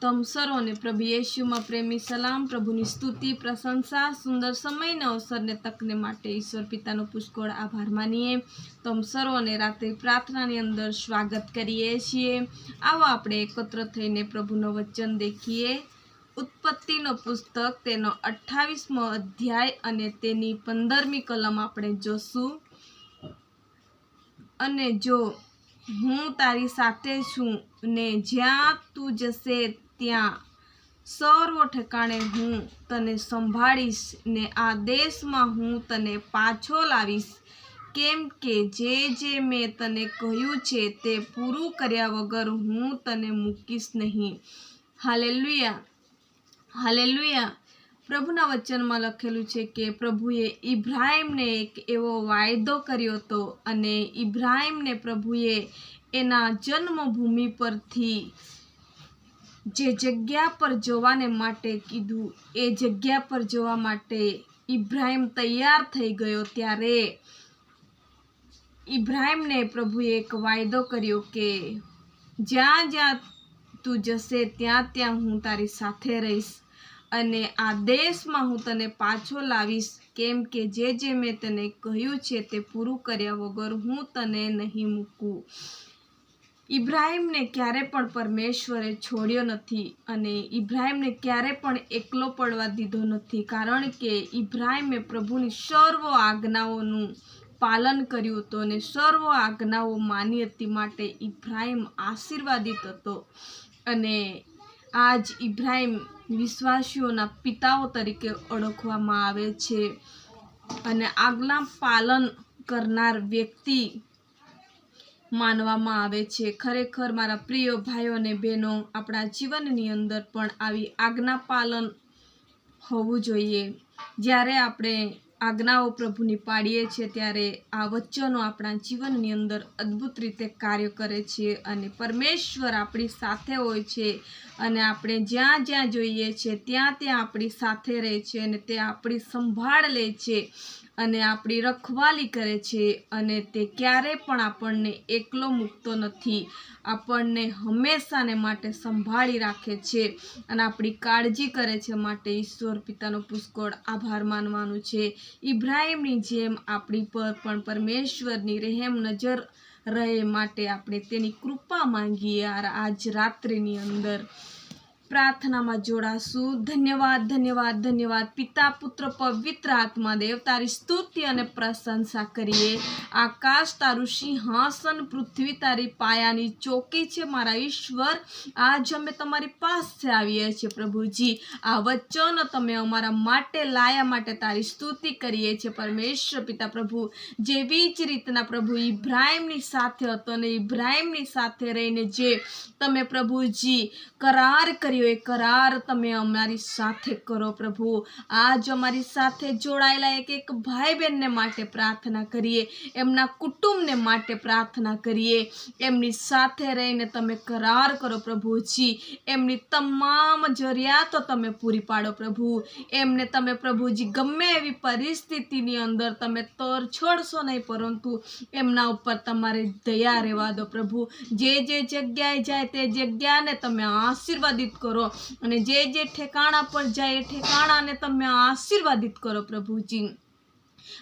તમ સર્વને પ્રભુ યેશુમાં પ્રેમી સલામ, પ્રભુની સ્તુતિ, પ્રશંસા, સુંદર સમયને અવસરને તકને માટે ઈશ્વર પિતાનો પુષ્કળ આભાર માનીએ. તમ સર્વને રાત્રે પ્રાર્થનાની અંદર સ્વાગત કરીએ છીએ. આવો આપણે એકત્ર થઈને પ્રભુનો વચન દેખીએ. ઉત્પત્તિનો પુસ્તક, તેનો અઠ્ઠાવીસમો અધ્યાય અને તેની પંદરમી કલમ આપણે જોશું. અને જો હું તારી સાથે છું ને જ્યાં તું જશે ત્યાં સર્વ ઠેકાણે હું તને સંભાળીશ ને આ દેશમાં હું તને પાછો લાવીશ. કેમ કે જે જે મેં તને કહ્યું છે તે પૂરું કર્યા વગર હું તને મૂકીશ નહીં. Hallelujah hallelujah. પ્રભુના વચનમાં લખેલું છે કે પ્રભુએ ઇબ્રાહિમને એક એવો વાયદો કર્યો હતો અને ઇબ્રાહિમને પ્રભુએ એના જન્મભૂમિ પરથી જે જગ્યા પર જવાને માટે કીધું, એ જગ્યા પર જવા માટે ઇબ્રાહિમ તૈયાર થઈ ગયો ત્યારે ઇબ્રાહિમને પ્રભુએ એક વાયદો કર્યો કે, જ્યાં જ્યાં તું જશે, ત્યાં ત્યાં હું તારી સાથે રહીશ અને આ દેશમાં હું તને પાછો લાવીશ, કેમ કે જે જે મેં તને કહ્યું છે તે પૂરું કર્યા વગર હું તને નહીં મૂકું. ઇબ્રાહિમને ક્યારે પણ પરમેશ્વરે છોડ્યો નથી અને ઇબ્રાહિમને ક્યારે પણ એકલો પડવા દીધો નથી. કારણ કે ઇબ્રાહિમે પ્રભુની સર્વ આજ્ઞાઓનું પાલન કર્યું હતું અને સર્વ આજ્ઞાઓ માની હતી માટે ઇબ્રાહિમ આશીર્વાદિત હતો. અને આજ ઇબ્રાહિમ વિશ્વાસીઓના પિતાઓ તરીકે ઓળખવામાં આવે છે. અને આજ્ઞા પાલન કરનાર વ્યક્તિ માનવામાં આવે છે. ખરેખર મારા પ્રિય ભાઈઓ અને બહેનો, આપણા જીવનની અંદર પણ આવી આજ્ઞા પાલન હોવું જોઈએ. જ્યારે આપણે આજ્ઞાઓ પ્રભુની પાડીએ છીએ, ત્યારે આ વચનો આપણા જીવનની અંદર અદ્ભુત રીતે કાર્ય કરે છે અને પરમેશ્વર આપણી સાથે હોય છે અને આપણે જ્યાં જ્યાં જોઈએ છીએ, ત્યાં ત્યાં આપણી સાથે રહે છે અને તે આપણી સંભાળ લે છે. અને આપણી રખવાલી કરે છે અને તે ક્યારે પણ આપણને એકલો મૂકતો નથી. આપણને હંમેશાને માટે સંભાળી રાખે છે અને આપણી કાળજી કરે છે માટે ઈશ્વર પિતાનો પુષ્કળ આભાર માનવાનું છે. ઇબ્રાહિમની જેમ આપણી પર પણ પરમેશ્વરની રહેમ નજર રહે માટે આપણે તેની કૃપા માંગીએ આજ રાત્રિની અંદર. પ્રાર્થનામાં જોડાશું. ધન્યવાદ ધન્યવાદ ધન્યવાદ. પિતા, પુત્ર, પવિત્ર આત્મા દેવ, તારી સ્તુતિ અને પ્રશંસા કરીએ. આકાશ તારું સિંહાસન, પૃથ્વી તારી પાયાની ચોકી છે. મારા ઈશ્વર, આજ અમે તમારી પાસે આવીએ છીએ પ્રભુજી. આ વચનો તમે અમારા માટે લાયા માટે તારી સ્તુતિ કરીએ છીએ. પરમેશ્વર, પિતા, પ્રભુ, જેવી જ રીતના પ્રભુ ઇબ્રાહિમની સાથે હતો અને ઇબ્રાહિમની સાથે રહીને જે તમે પ્રભુજી કરાર કરી કર્યો એ કરાર તમે અમારી સાથે કરો પ્રભુ. આજ અમારી સાથે જોડાયેલા એક એક ભાઈ બહેનને માટે પ્રાર્થના કરીએ. એમના કુટુંબને માટે પ્રાર્થના કરીએ. એમની સાથે રહીને તમે કરાર કરો પ્રભુજી એમની તમામ જરૂરિયાતો તમે પૂરી પાડો પ્રભુ. એમને તમે પ્રભુજી ગમે એવી પરિસ્થિતિની અંદર તમે તર છોડશો નહીં, પરંતુ એમના ઉપર તમારે દયા રહેવા દો પ્રભુ. જે જે જગ્યાએ જાય તે જગ્યાને તમે આશીર્વાદિત કરો કરો અને જે જે ઠેકાણા પર જાય એ ઠેકાણાને તમે આશીર્વાદિત કરો પ્રભુજી.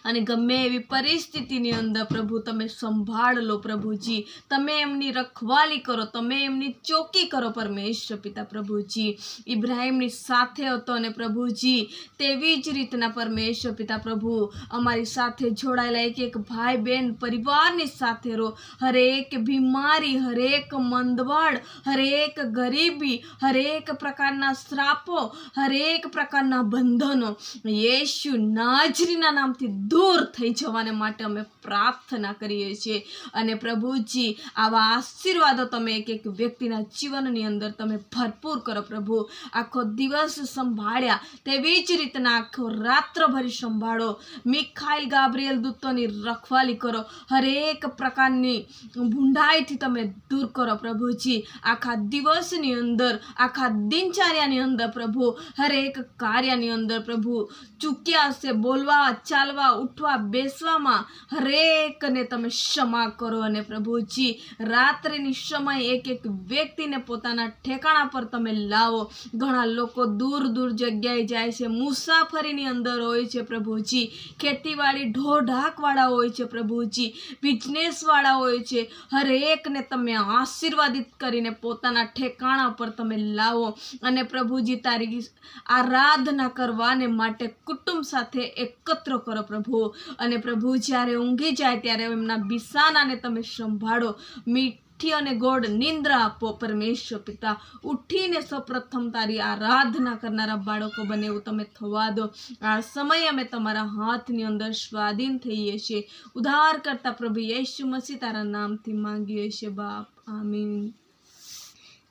અને ગમે એવી પરિસ્થિતિની અંદર પ્રભુ તમે સંભાળ લો પ્રભુજી. તમે એમની રખવાલી કરો, તમે એમની ચોકી કરો પરમેશ્વર પિતા પ્રભુજી. ઇબ્રાહિમની સાથે હતો અને પ્રભુજી, તેવી જ રીતના પરમેશ્વર પિતા પ્રભુ, અમારી સાથે જોડાયેલા એક એક ભાઈ બહેન પરિવારની સાથે રહો. હરેક બીમારી, હરેક મંદવાડ, હરેક ગરીબી, હરેક પ્રકારના શ્રાપો, હરેક પ્રકારના બંધનો. યેશુ નાજરીના નામથી દૂર થઈ જવાને માટે અમે પ્રાર્થના કરીએ છીએ. અને પ્રભુજી, આવા આશીર્વાદો તમે એક એક વ્યક્તિના જીવનની અંદર તમે ભરપૂર કરો પ્રભુ. આખો દિવસ સંભાળ્યા તેવી જ રીતના આખો રાત્રભરી સંભાળો. મિખાઈલ ગાબ્રિયલ દૂતોની રખવાલી કરો. હરેક પ્રકારની ભૂંડાઈથી તમે દૂર કરો પ્રભુજી. આખા દિવસની અંદર, આખા દિનચર્યાની અંદર પ્રભુ. હરેક કાર્યની અંદર પ્રભુ. ચૂક્યા હશે, બોલવા, ચાલવા ચાલવા ઉઠવા બેસવામાં હરેકને તમે ક્ષમા કરો અને પ્રભુજી, રાત્રિની સમય એક એક વ્યક્તિને પોતાના ઠેકાણા પર તમે લાવો. ઘણા લોકો દૂર દૂર જગ્યાએ જાય છે. મુસાફરીની અંદર હોય છે પ્રભુજી. ખેતીવાડી ઢોઢાકવાળા હોય છે પ્રભુજી. બિઝનેસવાળા હોય છે. હરેકને તમે આશીર્વાદિત કરીને પોતાના ઠેકાણા પર તમે લાવો. અને પ્રભુજી તારી આરાધના કરવાને માટે કુટુંબ સાથે એકત્ર કરો. પ્રભુ. અને પ્રભુ જ્યારે ઊંઘી જાય ત્યારે એમના બિસાનાને તમે સંભાળો. મીઠી અને ગોળ નિંદ્રા આપો પરમેશ્વર પિતા. ઉઠીને સૌપ્રથમ તારી આરાધના કરનારા બાળકો બને એવું તમે થવા દો. આ સમયે અમે તમારા હાથની અંદર સ્વાધીન થઈએ છીએ. ઉધાર કરતા પ્રભુ યશુ મસી તારા નામથી માંગીએ છીએ બાપ. આમીન.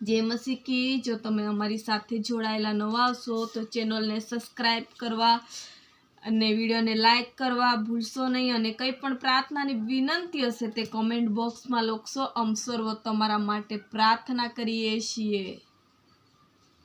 જય મસી કી, જો તમે અમારી સાથે જોડાયેલા નવા આવશો તો ચેનલને સબસ્ક્રાઈબ કરવા અને વિડીયોને લાઇક કરવા ભૂલશો નહીં અને કંઈ પણ પ્રાર્થનાની વિનંતી હશે તે કોમેન્ટ બોક્સમાં લખશો. અમ સર્વો તમારા માટે પ્રાર્થના કરીએ છીએ.